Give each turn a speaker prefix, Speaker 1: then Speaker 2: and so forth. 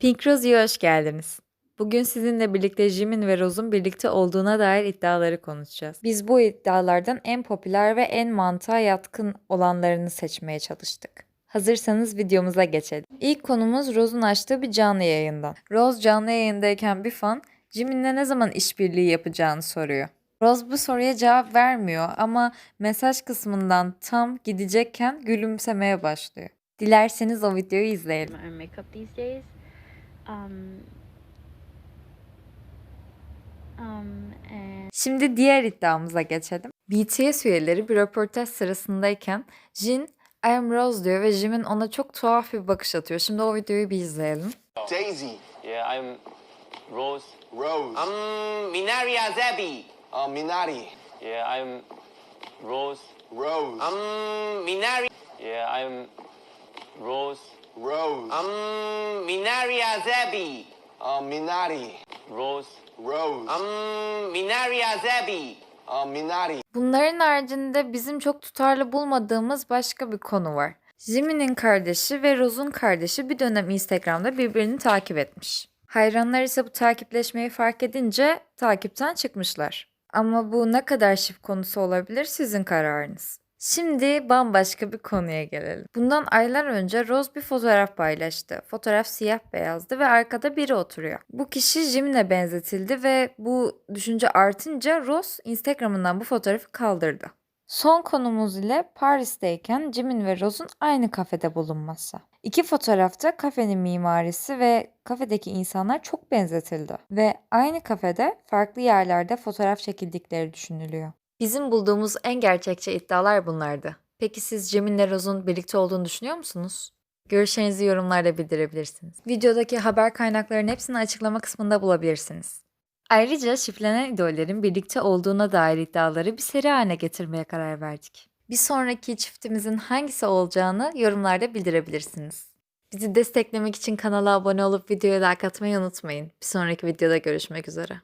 Speaker 1: Pink Rosie'ye hoş geldiniz. Bugün sizinle birlikte Jimin ve Rose'un birlikte olduğuna dair iddiaları konuşacağız. Biz bu iddialardan en popüler ve en mantığa yatkın olanlarını seçmeye çalıştık. Hazırsanız videomuza geçelim. İlk konumuz Rose'un açtığı bir canlı yayından. Rose canlı yayındayken bir fan Jimin'le ne zaman işbirliği yapacağını soruyor. Rose bu soruya cevap vermiyor ama mesaj kısmından tam gidecekken gülümsemeye başlıyor. Dilerseniz o videoyu izleyelim.
Speaker 2: Um, um, and
Speaker 1: Şimdi diğer iddiamıza geçelim. BTS üyeleri bir röportaj sırasındayken Jin I am Rose diyor ve Jimin ona çok tuhaf bir bakış atıyor. Şimdi o videoyu bir izleyelim.
Speaker 3: Daisy,
Speaker 4: Yeah, I'm Rose.
Speaker 3: Rose,
Speaker 4: I'm Minari Azabi.
Speaker 3: uh, Minari,
Speaker 4: Yeah, I'm Rose.
Speaker 3: Rose,
Speaker 4: I'm Minari. Yeah, I'm Rose.
Speaker 3: Rose,
Speaker 4: I'm Minari Azabi.
Speaker 3: uh, Minari,
Speaker 4: Rose.
Speaker 3: Rose,
Speaker 4: I'm Minari Azabi.
Speaker 3: uh, Minari,
Speaker 1: Bunların haricinde bizim çok tutarlı bulmadığımız başka bir konu var. Jimin'in kardeşi ve Rose'un kardeşi bir dönem Instagram'da birbirini takip etmiş. Hayranlar ise bu takipleşmeyi fark edince takipten çıkmışlar. Ama bu ne kadar şif konusu olabilir sizin kararınız. Şimdi bambaşka bir konuya gelelim. Bundan aylar önce Rose bir fotoğraf paylaştı. Fotoğraf siyah beyazdı ve arkada biri oturuyor. Bu kişi Jimin'e benzetildi ve bu düşünce artınca Rose Instagram'ından bu fotoğrafı kaldırdı. Son konumuz ile Paris'teyken Jimin ve Rose'un aynı kafede bulunması. İki fotoğrafta kafenin mimarisi ve kafedeki insanlar çok benzetildi. Ve aynı kafede farklı yerlerde fotoğraf çekildikleri düşünülüyor. Bizim bulduğumuz en gerçekçi iddialar bunlardı. Peki siz Jimin ile Rose'un birlikte olduğunu düşünüyor musunuz? Görüşlerinizi yorumlarda bildirebilirsiniz. Videodaki haber kaynaklarının hepsini açıklama kısmında bulabilirsiniz. Ayrıca şifrelenen idollerin birlikte olduğuna dair iddiaları bir seri haline getirmeye karar verdik. Bir sonraki çiftimizin hangisi olacağını yorumlarda bildirebilirsiniz. Bizi desteklemek için kanala abone olup videoya like atmayı unutmayın. Bir sonraki videoda görüşmek üzere.